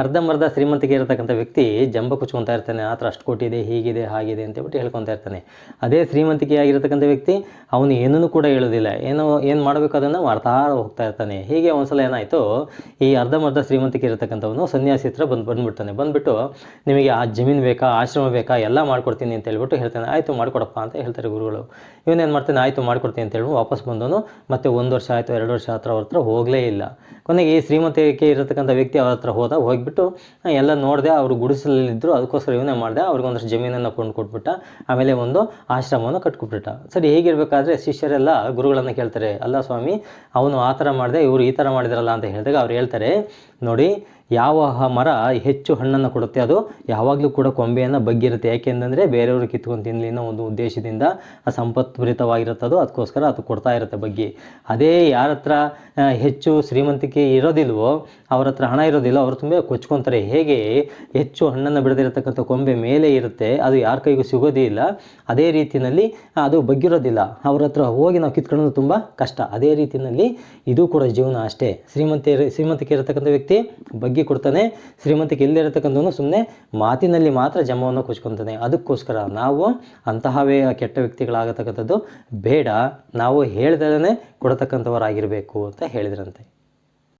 ಅರ್ಧಂಬರ್ಧ ಶ್ರೀಮಂತಿಗೆ ಇರತಕ್ಕಂಥ ವ್ಯಕ್ತಿ ಜಂಬ ಕುಚ್ಕೊತಾ ಇರ್ತಾನೆ, ಆ ಥರ ಅಷ್ಟು ಕೊಟ್ಟಿದೆ, ಹೀಗಿದೆ, ಹಾಗಿದೆ ಅಂತೇಳ್ಬಿಟ್ಟು ಹೇಳ್ಕೊತಾ ಇರ್ತಾನೆ. ಅದೇ ಶ್ರೀಮಂತಿಕೆ ಆಗಿರತಕ್ಕಂಥ ವ್ಯಕ್ತಿ ಅವನು ಏನನ್ನು ಕೂಡ ಹೇಳೋದಿಲ್ಲ. ಏನೋ, ಏನು ಮಾಡಬೇಕು ಅದನ್ನು ಮಾಡ್ತಾ ಹೋಗ್ತಾ ಇರ್ತಾನೆ. ಹೀಗೆ ಒಂದ್ಸಲ ಏನಾಯಿತು, ಈ ಅರ್ಧಂಬರ್ಧ ಶ್ರೀಮಂತಿಕೆ ಇರತಕ್ಕಂಥವನು ಸನ್ಯಾಸಿ ಹತ್ರ ಬಂದು, ಬಂದುಬಿಡ್ತಾನೆ. ಬಂದುಬಿಟ್ಟು, ನಿಮಗೆ ಆ ಜಮೀನು ಬೇಕಾ, ಆಶ್ರಮ ಬೇಕಾ, ಎಲ್ಲ ಮಾಡ್ಕೊಡ್ತೀನಿ ಅಂತ ಹೇಳ್ಬಿಟ್ಟು ಹೇಳ್ತಾನೆ. ಆಯಿತು, ಮಾಡಿಕೊಡಪ್ಪ ಅಂತ ಹೇಳ್ತಾರೆ ಗುರುಗಳು. ಇವನೇನು ಮಾಡ್ತಾನೆ, ಆಯಿತು, ಮಾಡ್ಕೊಡ್ತೀನಿ ಅಂತ ಹೇಳಿ ವಾಪಸ್ ಬಂದವನು ಮತ್ತೆ ಒಂದು ವರ್ಷ ಆಯಿತು, ಎರಡು ವರ್ಷ ಹತ್ರ ಅವ್ರ ಹತ್ರ ಹೋಗಲೇ ಇಲ್ಲ. ಕೊನೆಗೆ ಈ ಶ್ರೀಮಂತಿಕೆ ಇರತಕ್ಕಂಥ ವ್ಯಕ್ತಿ ಅವ್ರ ಹತ್ರ ಹೋದ, ಹೋಗಿಬಿಟ್ಟು ಎಲ್ಲ ನೋಡಿದೆ, ಅವರು ಗುಡಿಸಲಿದ್ದರು ಅದಕ್ಕೋಸ್ಕರ ಇವನೇ ಮಾಡಿದೆ ಅವ್ರಿಗೆ ಒಂದಷ್ಟು ಜಮೀನನ್ನು ಕೊಂಡು ಕೊಟ್ಬಿಟ್ಟ, ಆಮೇಲೆ ಒಂದು ಆಶ್ರಮವನ್ನು ಕಟ್ಕೊಟ್ಬಿಟ್ಟ. ಸರಿ, ಹೇಗಿರಬೇಕಾದ್ರೆ ಶಿಷ್ಯರೆಲ್ಲ ಗುರುಗಳನ್ನು ಕೇಳ್ತಾರೆ, ಅಲ್ಲ ಸ್ವಾಮಿ, ಅವನು ಆ ಥರ ಮಾಡಿದೆ, ಇವರು ಈ ಥರ ಮಾಡಿದ್ರಲ್ಲ ಅಂತ ಹೇಳಿದಾಗ ಅವ್ರು ಹೇಳ್ತಾರೆ, ನೋಡಿ ಯಾವ ಮರ ಹೆಚ್ಚು ಹಣ್ಣನ್ನು ಕೊಡುತ್ತೆ, ಅದು ಯಾವಾಗಲೂ ಕೂಡ ಕೊಂಬೆಯನ್ನು ಬಗ್ಗಿರುತ್ತೆ. ಯಾಕೆಂದರೆ ಬೇರೆಯವರು ಕಿತ್ಕೊಂಡು ತಿನ್ನಲಿ ಅನ್ನೋ ಒಂದು ಉದ್ದೇಶದಿಂದ ಆ ಸಂಪತ್ಭರಿತವಾಗಿರುತ್ತೆ ಅದು. ಅದಕ್ಕೋಸ್ಕರ ಅದು ಕೊಡ್ತಾ ಇರುತ್ತೆ ಬಗ್ಗಿ. ಅದೇ ಯಾರ ಹತ್ರ ಹೆಚ್ಚು ಶ್ರೀಮಂತಿಕೆ ಇರೋದಿಲ್ವೋ, ಅವ್ರ ಹತ್ರ ಹಣ ಇರೋದಿಲ್ಲ ಅವರು ತುಂಬ ಕೊಚ್ಕೊತಾರೆ. ಹೇಗೆ ಹೆಚ್ಚು ಹಣ್ಣನ್ನು ಬಿಡದಿರತಕ್ಕಂಥ ಕೊಂಬೆ ಮೇಲೆ ಇರುತ್ತೆ, ಅದು ಯಾರ ಕೈಗೂ ಸಿಗೋದೇ ಇಲ್ಲ. ಅದೇ ರೀತಿಯಲ್ಲಿ ಅದು ಬಗ್ಗಿರೋದಿಲ್ಲ. ಅವ್ರ ಹತ್ರ ಹೋಗಿ ನಾವು ಕಿತ್ಕೊಳ್ಳೋದು ತುಂಬ ಕಷ್ಟ. ಅದೇ ರೀತಿಯಲ್ಲಿ ಇದು ಕೂಡ ಜೀವನ ಅಷ್ಟೇ. ಶ್ರೀಮಂತ, ಶ್ರೀಮಂತಿಕೆ ಇರತಕ್ಕಂಥ ವ್ಯಕ್ತಿ ಬಗ್ಗಿ ಕೊಡ್ತಾನೆ, ಶ್ರೀಮಂತಿಕೆ ಇಲ್ಲದಿರತಕ್ಕಂಥವನು ಸುಮ್ಮನೆ ಮಾತಿನಲ್ಲಿ ಮಾತ್ರ ಜಮವನ್ನು ಕೊಚ್ಕೊತಾನೆ. ಅದಕ್ಕೋಸ್ಕರ ನಾವು ಅಂತಹವೇ ಕೆಟ್ಟ ವ್ಯಕ್ತಿಗಳಾಗತಕ್ಕಂಥದ್ದು ಬೇಡ. ನಾವು ಹೇಳ್ದಲೇ ಕೊಡತಕ್ಕಂಥವರಾಗಿರಬೇಕು ಅಂತ ಹೇಳಿದ್ರಂತೆ.